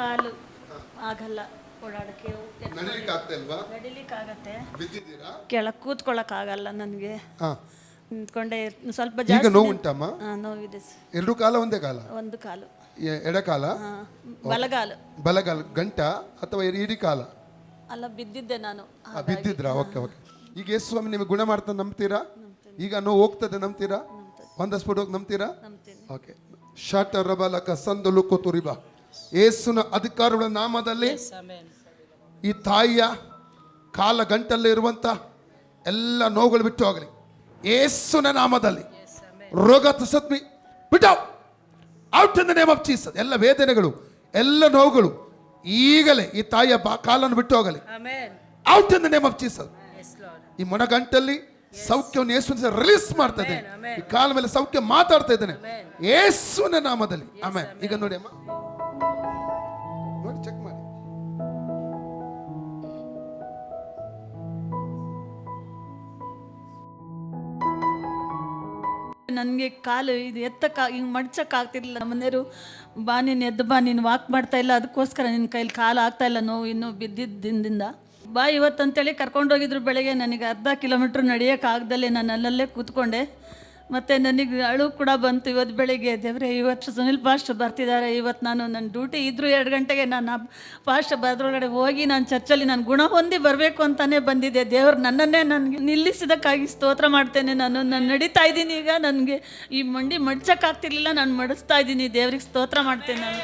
ಆಗಲ್ಲ ಓಡಾಡಕ್ಕೆ. ನಡಿಲಿಕ್ಕೆ ಆಗ್ತಾ ಇಲ್ವಾ? ಬಿದ್ದಿದ್ದೀರಾ? ಕೆಳಗೆ ಕೂತ್ಕೊಳ್ಳೋಕ್ಕಾಗಲ್ಲ ನನಗೆ. ಹಾ. ನಿಂತ್ಕೊಂಡೆ ಇರ್- ಸ್ವಲ್ಪ ಈಗ ಜಾಸ್ತಿ ನೋವು ಉಂಟಮ್ಮ? ಹಾ, ನೋವಿದೆ ಸರ್. ಎರಡು ಕಾಲ ಒಂದೇ ಕಾಲ? ಒಂದು ಕಾಲು. ಎ- ಎಡಕಾಲ? ಹಾ, ಬಲಗಾಲು. ಬಲಗಾಲ ಗಂಟ ಅಥವಾ ಇಡೀ- ಇಡೀ ಕಾಲ? ಅಲ್ಲ ಬಿದ್ದಿದ್ದೆ ನಾನು. ಆ, ಬಿದ್ದಿದ್ರಾ? Okay okay. ಈಗ ಯೇಸು ಸ್ವಾಮಿ ನಿಮಗೆ ಗುಣ ಮಾಡ್ತಾ ನಂಬ್ತೀರಾ ಈಗ ನೋವು ಹೋಗ್ತದೆ ನಂಬ್ತೀರಾ? ಒಂದಷ್ಟು ಹೋಗಿ ನಂಬ್ತೀರಾ? ನಂಬ್ತೀನಿ. ಓಕೆ. ಶಾಟ ರಬಲಕ ಸಂದಲು ಕೊತುರಿಬ. ಯೇಸುನ ಅಧಿಕಾರಗಳ ನಾಮದಲ್ಲಿ ಈ ತಾಯಿಯ ಕಾಲ ಗಂಟಲ್ಲಿ ಇರುವಂತ ಎಲ್ಲ ನೋವುಗಳು ಬಿಟ್ಟು ಹೋಗಲಿ. ಯೇಸುನ ನಾಮದಲ್ಲಿ ರೋಗ ತಸತ್ಮಿ ಬಿಟ್ಟು out in the name of Jesus ಎಲ್ಲ ವೇದನೆಗಳು ಎಲ್ಲ ನೋವುಗಳು ಈಗಲೇ ಈ ತಾಯಿಯ ಕಾಲನ್ನು ಬಿಟ್ಟು ಹೋಗಲಿ. Out in the name of Jesus. ಈ ಮೊಣಗಂಟಲ್ಲಿ ಸೌಖ್ಯವನ್ನು ಯೇಸುವಿನ ರಿಲೀಸ್ ಮಾಡ್ತಾ ಇದ್ದೇನೆ. ಈ ಕಾಲ ಮೇಲೆ ಸೌಖ್ಯ ಮಾತಾಡ್ತಾ ಇದ್ದೇನೆ. ಯೇಸುವಿನ ನಾಮದಲ್ಲಿ. ಆಮೇಲೆ ಈಗ ನೋಡಿ ಅಮ್ಮ. ನನಗೆ ಕಾಲು ಇದು ಎತ್ತಕ್ಕ, ಹಿಂಗೆ ಮಡ್ಚಕ್ಕಾಗ್ತಿರ್ಲಿಲ್ಲ. ಮನೆಯವರು, ಬಾ ನೀನು ಎದ್ದು ಬಾ, ನೀನು ವಾಕ್ ಮಾಡ್ತಾ ಇಲ್ಲ ಅದಕ್ಕೋಸ್ಕರ ನಿನ್ನ ಕೈಲಿ ಕಾಲು ಆಗ್ತಾ ಇಲ್ಲ, ನೋವು ಇನ್ನೂ ಬಿದ್ದಿದ್ದಿಂದ ಬಾ ಇವತ್ತಂತೇಳಿ ಕರ್ಕೊಂಡೋಗಿದ್ರು ಬೆಳಗ್ಗೆ, ನನಗೆ ಅರ್ಧ ಕಿಲೋಮೀಟ್ರ್ ನಡೆಯೋಕ್ಕಾಗ್ದಲ್ಲೇ ನಾನು ಅಲ್ಲಲ್ಲೇ ಕೂತ್ಕೊಂಡೆ. ಮತ್ತು ನನಗೆ ಅಳು ಕೂಡ ಬಂತು ಇವತ್ತು ಬೆಳಿಗ್ಗೆ. ದೇವ್ರೆ, ಇವತ್ತು ಸುನಿಲ್ ಪಾಸ್ಟ್ ಬರ್ತಿದ್ದಾರೆ. ಇವತ್ತು ನಾನು ನನ್ನ ಡ್ಯೂಟಿ ಇದ್ದರೂ ಎರಡು ಗಂಟೆಗೆ ನಾನು ಪಾಸ್ಟ್ ಬರೋದ್ರೊಳಗಡೆ ಹೋಗಿ ನಾನು ಚರ್ಚಲ್ಲಿ ನಾನು ಗುಣ ಹೊಂದಿ ಬರಬೇಕು ಅಂತಲೇ ಬಂದಿದ್ದೆ ದೇವ್ರು ನನ್ನನ್ನೇ ನನಗೆ ನಿಲ್ಲಿಸಿದಕ್ಕಾಗಿ ಸ್ತೋತ್ರ ಮಾಡ್ತೇನೆ. ನಾನು ನಾನು ನಡೀತಾ ಇದ್ದೀನಿ ಈಗ. ನನಗೆ ಈ ಮಂಡಿ ಮಡ್ಚಕ್ಕಾಗ್ತಿರ್ಲಿಲ್ಲ. ನಾನು ಮಡಿಸ್ತಾ ಇದ್ದೀನಿ. ದೇವ್ರಿಗೆ ಸ್ತೋತ್ರ ಮಾಡ್ತೇನೆ ನಾನು.